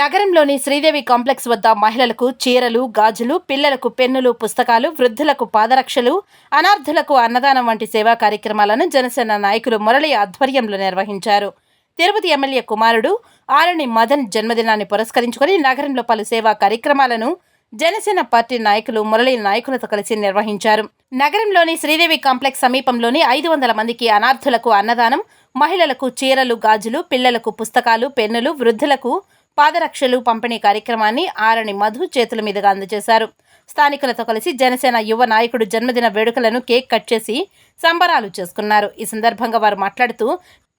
నగరంలోని శ్రీదేవి కాంప్లెక్స్ వద్ద మహిళలకు చీరలు గాజులు పిల్లలకు పెన్నులు పుస్తకాలు వృద్ధులకు పాదరక్షలు అనార్థులకు అన్నదానం వంటి సేవా కార్యక్రమాలను జనసేన నాయకులు మురళి ఆధ్వర్యంలో నిర్వహించారు. తిరుపతి ఎమ్మెల్యే కుమారుడు ఆరణి మదన్ జన్మదినాన్ని పురస్కరించుకొని నగరంలో పలు సేవా కార్యక్రమాలను జనసేన పార్టీ నాయకులు మురళి నాయకులతో కలిసి నిర్వహించారు. నగరంలోని శ్రీదేవి కాంప్లెక్స్ సమీపంలోని ఐదు వందల మందికి అనార్థులకు అన్నదానం మహిళలకు చీరలు గాజులు పిల్లలకు పుస్తకాలు పెన్నులు వృద్ధులకు పాదరక్షలు పంపిణీ కార్యక్రమాన్ని ఆరణి మధు చేతుల మీదుగా అందజేశారు. స్థానికులతో కలిసి జనసేన యువ నాయకుడు జన్మదిన వేడుకలను కేక్ కట్ చేసి సంబరాలు చేసుకున్నారు. ఈ సందర్భంగా వారు మాట్లాడుతూ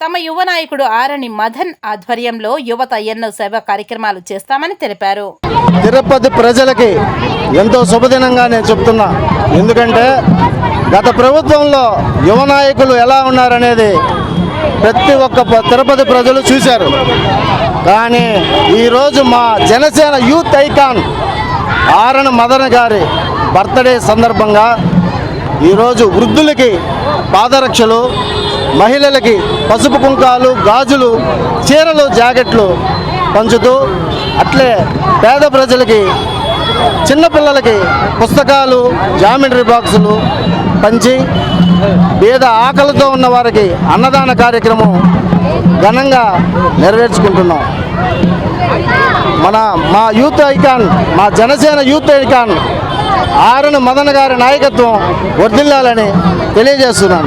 తమ యువ నాయకుడు ఆరణి మదన్ ఆధ్వర్యంలో యువత ఎన్నో సేవా కార్యక్రమాలు చేస్తామని తెలిపారు. తిరుపతి ప్రజలకి ఎంతో శుభదినంగా నేను చెప్తున్నా. ఎందుకంటే గత ప్రభుత్వంలో యువ నాయకులు ఎలా ఉన్నారనేది ప్రతి ఒక్క తిరుపతి ప్రజలు చూశారు. కానీ ఈరోజు మా జనసేన యూత్ ఐకాన్ ఆరణ మదన్ గారి బర్త్డే సందర్భంగా ఈరోజు వృద్ధులకి పాదరక్షలు మహిళలకి పసుపు కుంకాలు గాజులు చీరలు జాకెట్లు పంచుతూ అట్లే పేద ప్రజలకి చిన్నపిల్లలకి పుస్తకాలు జామెంటరీ బాక్సులు పంచి పేద ఆకలితో ఉన్న వారికి అన్నదాన కార్యక్రమం ఘనంగా నెరవేర్చుకుంటున్నాం. మన మా యూత్ ఐకాన్ మా జనసేన యూత్ ఐకాన్ ఆరును మదన్ గారి నాయకత్వం వర్దిల్లాలని తెలియజేస్తున్నాను.